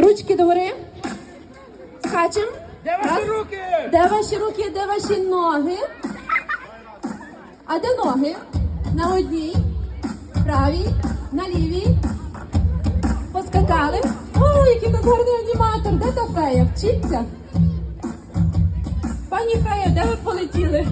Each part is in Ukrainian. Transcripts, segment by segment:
Ручки догори. Скачем. Де ваші руки? Де ваші руки, де ваші ноги? А де ноги? На одній, правій, на лівій. Поскакали. О, який нас гарний аніматор. Де та фея? Вчиться? Пані фея, де ви полетіли?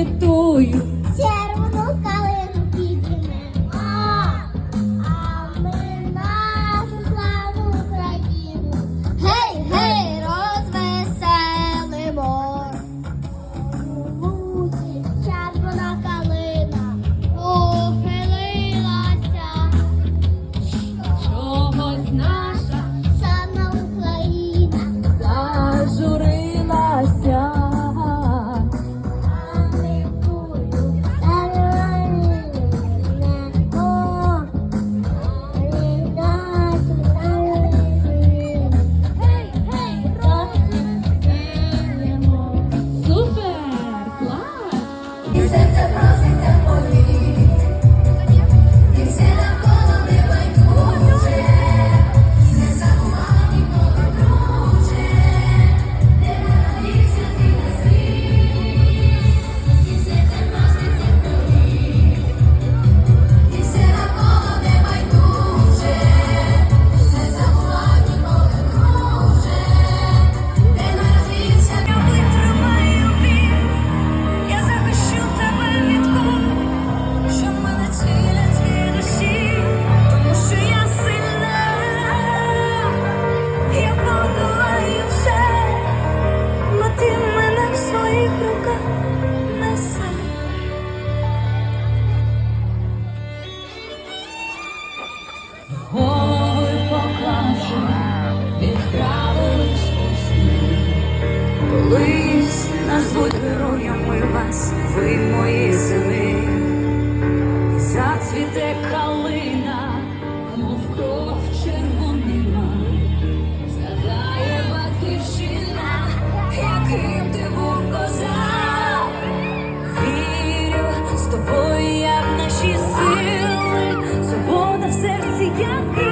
А Червону калину підіймемо, а ми нашу славну Україну. Гей, гей, розвеселимо. Лузі червона калина похилилася. чогось наша Колись назвуть героями вас, ви мої сини, зацвіте калина, мов кров червонима, задає батьківщина, яким ти був козак. Вірю з тобою, як наші сили, свобода в серці.